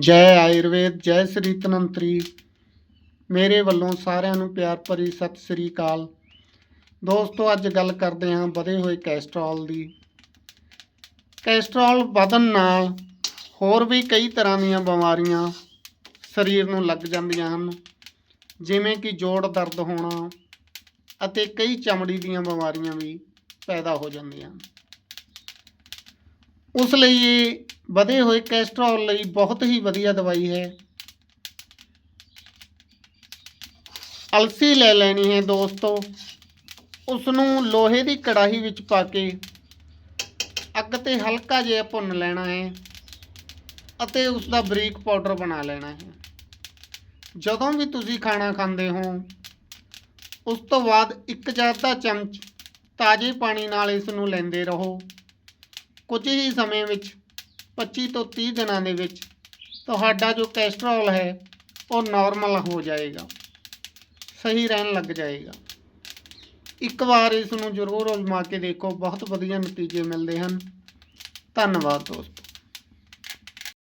ਜੈ ਆਯੁਰਵੇਦ, ਜੈ ਸ੍ਰੀ ਤਨੰਤਰੀ ਮੇਰੇ ਵੱਲੋਂ ਸਾਰਿਆਂ ਨੂੰ ਪਿਆਰ ਭਰੀ ਸਤਿ ਸ੍ਰੀ ਅਕਾਲ। ਦੋਸਤੋ, ਅੱਜ ਗੱਲ ਕਰਦੇ ਹਾਂ ਵਧੇ ਹੋਏ ਕੈਸਟਰੋਲ ਦੀ। ਕੈਸਟਰੋਲ ਵਧਣ ਨਾਲ ਹੋਰ ਵੀ ਕਈ ਤਰ੍ਹਾਂ ਦੀਆਂ ਬਿਮਾਰੀਆਂ ਸਰੀਰ ਨੂੰ ਲੱਗ ਜਾਂਦੀਆਂ ਹਨ, ਜਿਵੇਂ ਕਿ ਜੋੜ ਦਰਦ ਹੋਣਾ ਅਤੇ ਕਈ ਚਮੜੀ ਦੀਆਂ ਬਿਮਾਰੀਆਂ ਵੀ ਪੈਦਾ ਹੋ ਜਾਂਦੀਆਂ ਹਨ। ਉਸ ਲਈ ਇਹ ਵਧੇ ਹੋਏ ਕੈਸਟਰੋਲ ਲਈ ਬਹੁਤ ਹੀ ਵਧੀਆ ਦਵਾਈ ਹੈ। ਅਲਸੀ ਲੈ ਲੈਣੀ ਹੈ ਦੋਸਤੋ। ਉਸ ਨੂੰ ਲੋਹੇ ਦੀ ਕੜਾਹੀ ਵਿੱਚ ਪਾ ਕੇ ਅੱਗ ਤੇ ਹਲਕਾ ਜਿਹਾ ਭੁੰਨ ਲੈਣਾ ਹੈ ਅਤੇ ਉਸ ਦਾ ਬਰੀਕ ਪਾਊਡਰ ਬਣਾ ਲੈਣਾ ਹੈ। ਜਦੋਂ ਵੀ ਤੁਸੀਂ ਖਾਣਾ ਖਾਂਦੇ ਹੋ, ਉਸ ਤੋਂ ਬਾਅਦ ਇੱਕ ਜਾਂ ਅੱਧਾ ਚਮਚ ਤਾਜ਼ੇ ਪਾਣੀ ਨਾਲ ਇਸ ਨੂੰ ਲੈਂਦੇ ਰਹੋ। ਕੁਝ ਹੀ ਸਮੇਂ ਵਿੱਚ 25 ਤੋਂ 30 ਦਿਨਾਂ ਦੇ ਵਿੱਚ ਤੁਹਾਡਾ ਜੋ ਕੈਸਟਰੋਲ ਹੈ, ਉਹ ਨਾਰਮਲ ਹੋ ਜਾਏਗਾ। ਸਹੀ ਰਹਿਣ ਲੱਗ ਜਾਏਗਾ। ਇੱਕ ਵਾਰ ਇਸ ਨੂੰ ਜ਼ਰੂਰ ਅਜ਼ਮਾ ਕੇ ਦੇਖੋ। ਬਹੁਤ ਵਧੀਆ ਨਤੀਜੇ ਮਿਲਦੇ ਹਨ। ਧੰਨਵਾਦ ਦੋਸਤੋ।